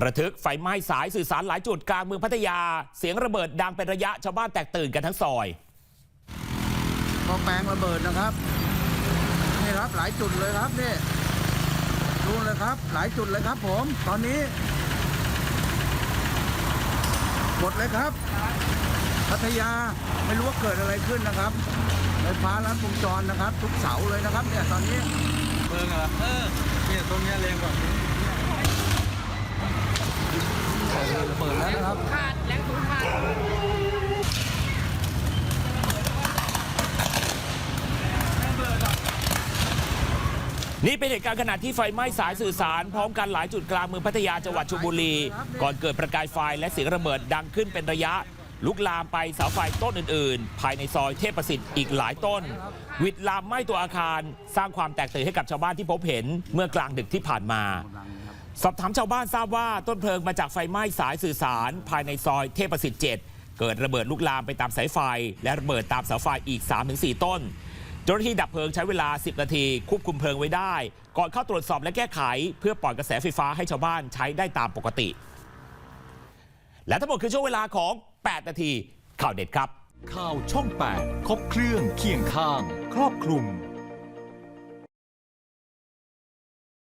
ระทึกไฟไหม้สายสื่อสารหลายจุดกลางเมืองพัทยา เสียงระเบิดดังเป็นระยะชาวบ้านแตกตื่นกันทั้งซอยพอแปลงระเบิดนะครับนี่ครับหลายจุดเลยครับนี่ดูเลยครับ หลายจุดเลยครับ ผมตอนนี้หมดเลยครับ พัทยาไม่รู้ว่าเกิดอะไรขึ้นนะครับไฟฟ้าลัดวงจรนะครับ ทุกเสาเลยนะครับ เนี่ยตอนนี้เบิงเหรอเออเนี่ยตรงเนี้ยแรงกว่า ระเบิด แล้วนะครับขาดแรงสูงขาดนี่เป็นเหตุการณ์ขณะที่ไฟไหม้สายสื่อสาร พร้อมกันหลายจุดกลางเมืองพัทยาจังหวัดชลบุรี ก่อนเกิดประกายไฟและเสียงระเบิดดังขึ้นเป็นระยะ ลุกลามไปเสาไฟต้นอื่นๆ ภายในซอยเทพประสิทธิ์อีกหลายต้น วิดลามไหม้ตัวอาคาร สร้างความแตกตื่นให้กับชาวบ้านที่พบเห็นเมื่อกลางดึกที่ผ่านมา สอบถามชาวบ้านทราบว่าต้นเพลิงมาจากไฟไหม้สายสื่อสาร ภายในซอยเทพประสิทธิ์ 7 เกิดระเบิดลุกลามไปตามสายไฟ และระเบิดตามเสาไฟอีก 3-4 ต้น เจ้าหน้าที่ดับเพลิงใช้เวลา 10 นาที ควบคุมเพลิงไว้ได้ ก่อนเข้าตรวจสอบและแก้ไข เพื่อปล่อยกระแสไฟฟ้าให้ชาวบ้านใช้ได้ตามปกติ และทั้งหมดคือช่วงเวลาของ 8 นาทีข่าวเด็ดครับ ข่าวช่อง 8 ครบเครื่องเคียงข้าง ครอบคลุม